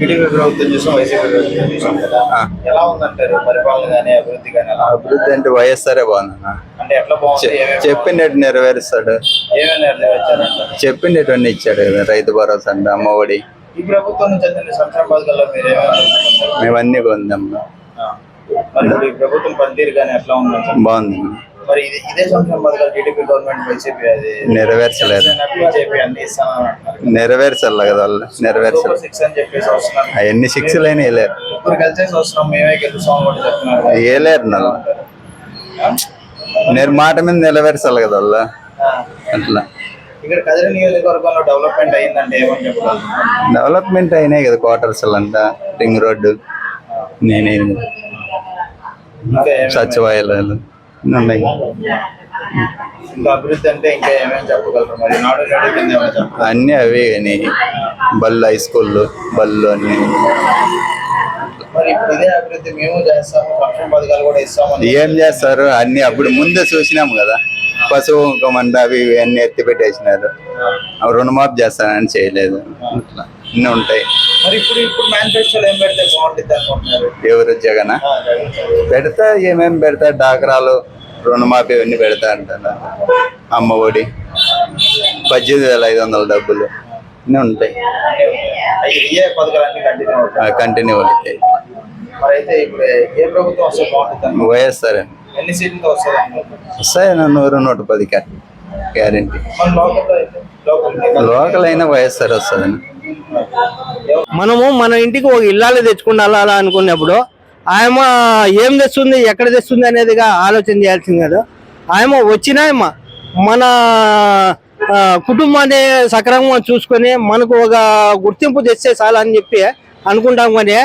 TDP ప్రభుత్వం చూసాం YCP ప్రభుత్వం చూసాం కదా ఆ. ఎలా ఉందంటారు? పరిపాలన కానీ అభివృద్ధి కానీ అంటే వైఎస్ఆర్ఏ బాగుందన్న. అంటే ఎట్లా బాగుంది? చెప్పినట్టు నెరవేరుస్తాడు? ఏమేమి చెప్పినటువంటి ఇచ్చాడు? కదా రైతు భరోసా అంటే అమ్మఒడి? ఈ ప్రభుత్వం నుంచి అందిన సంక్షేమ పథకాల్లో మీరు ఏమేమి అనుకుంటున్నారు? మేమన్నీ పొందాం. మరి ఈ ప్రభుత్వం పనితీరు కానీ ఎట్లా ఉందంటారు? బాగుంది మరి ఇది ఇదే సంక్షేమ పథకాలు టీడీపీ గవర్నమెంట్ వైసీపీ అది నెరవేర్చలేదు. బీజేపీ అన్ని ఇస్తానని నెరవేర్చాలి కదా వాళ్ళు. నెరవేర్చాలి సిక్స్ అని చెప్పేసి అవన్నీ వేయలేరు. ఇప్పుడు కలిసేసి వస్తున్నాం. మేమే గెలుస్తాం కూడా చెప్తున్నారు. వేయలేరు నన్ను. నేను మాట మీద నెరవేర్చాలి కదా వాళ్ళు. అట్లా ఇక్కడ కదిరి నియోజకవర్గంలో డెవలప్మెంట్ ఏమని డెవలప్మెంట్ అయినాయి కదా క్వార్టర్స్ అంట రింగ్ రోడ్డు నేనే సచివాలయాలు. ఉన్నాయి. అన్నీ అవే కానీ బళ్ళు హై స్కూళ్ళు బళ్ళు అన్నీ. ఏం చేస్తారు? అన్ని అప్పుడు ముందే చూసినాం కదా. పశువు ఇంకమంట అవి ఇవి అన్ని ఎత్తి పెట్టేసినారు. అవి రుణమాఫీ చేస్తానని చేయలేదు. అట్లా. అన్నీ ఉంటాయి. మరి ఇప్పుడు ఇప్పుడు మేనిఫెస్టోలో ఏం పెడితే బాగుంటుంది అనుకుంటున్నారు? ఎవరు జగన్. పెడతా ఏమేమి పెడతా డాకరాలు రుణమాఫీ ఇవన్నీ పెడతా అంటారు? అమ్మ ఒడి పద్దెనిమిది వేల ఐదు వందల డబ్బులు అన్నీ ఉంటాయి. కంటిన్యూ అవుతాయి? వైఎస్ఆర్? వస్తాయి నూరు నూట పది గ్యారంటీ లోకల్ అయినా వైఎస్ఆర్ వస్తుందని. మనము మన ఇంటికి ఒక ఇల్లాలు తెచ్చుకుండాలా అనుకున్నప్పుడు ఆయమ ఏం తెస్తుంది ఎక్కడ తెస్తుంది అనేదిగా ఆలోచన చేయాల్సింది కదా. ఆయమ వచ్చినాయమ్మ మన కుటుంబాన్ని సక్రమంగా చూసుకొని మనకు ఒక గుర్తింపు తెస్తే చాలు అని చెప్పి అనుకుంటాం కానీ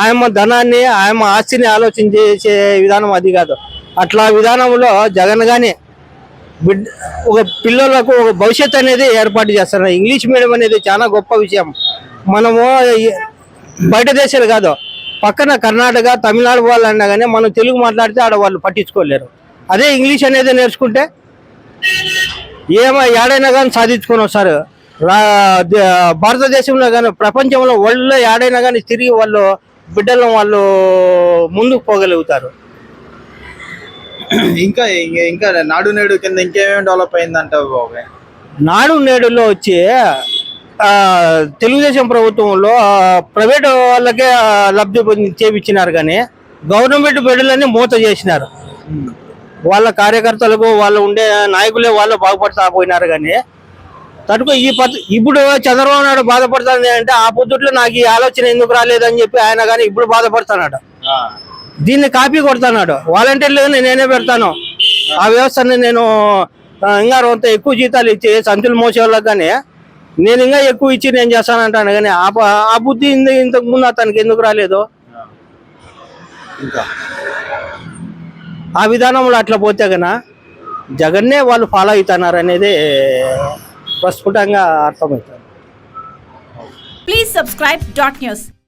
ఆయమ్మ ధనాన్ని ఆయమ్మ ఆస్తిని ఆలోచన చేసే విధానం అది కాదు. అట్లా విధానంలో జగన్ గాని బిడ్ ఒక పిల్లలకు ఒక భవిష్యత్ అనేది ఏర్పాటు చేస్తారు. ఇంగ్లీష్ మీడియం అనేది చాలా గొప్ప విషయం. మనము బయట దేశాలు కాదు పక్కన కర్ణాటక తమిళనాడు వాళ్ళు అన్నా కానీ మనం తెలుగు మాట్లాడితే ఆడ వాళ్ళు పట్టించుకోలేరు. అదే ఇంగ్లీష్ అనేది నేర్చుకుంటే ఏమో ఏడైనా కానీ సాధించుకొని వస్తారు భారతదేశంలో కానీ ప్రపంచంలో వరల్డ్లో ఏడైనా కానీ తిరిగి వాళ్ళు బిడ్డలను వాళ్ళు ముందుకు పోగలుగుతారు. ఇంకా ఇంకా- నాడు నేడు కింద ఇంకేమేమి డెవలప్ అయిందంటావు బాబాయ్ నాడు నేడులో వచ్చి తెలుగుదేశం ప్రభుత్వంలో ప్రైవేట్ వాళ్ళకే లబ్ధి పొంది- చేపించినారు కానీ గవర్నమెంట్ బిడ్డలన్నీ మూత చేసినారు. వాళ్ళ కార్యకర్తలకు వాళ్ళు ఉండే నాయకులే వాళ్ళు బాగుపడతా పోయినారు కానీ తడుకు ఈ పద్ధ ఇప్పుడు చంద్రబాబు నాయుడు బాధపడుతుంది అంటే ఆ పొద్దుట్లో నాకు ఈ ఆలోచన ఎందుకు రాలేదని చెప్పి ఆయన కానీ ఇప్పుడు బాధపడుతున్నాడు దీన్ని కాపీ కొడుతున్నాడు వాలంటీర్లు నేనే పెడతాను. ఆ వ్యవస్థని నేను ఇంకా కొంత ఎక్కువ జీతాలు ఇచ్చి సంచులు మోసే వాళ్ళకి కానీ నేను ఇంకా ఎక్కువ ఇచ్చి నేను చేస్తానంటాను కానీ ఆ బుద్ధి ఇంత- ఇంతకు ముందు అతనికి ఎందుకు రాలేదు? ఇంకా? ఆ విధానంలో అట్లా పోతే కన్నా జగన్నే వాళ్ళు ఫాలో అవుతున్నారు అనేది ప్రస్ఫుటంగా అర్థమవుతుంది. Please subscribe dot news.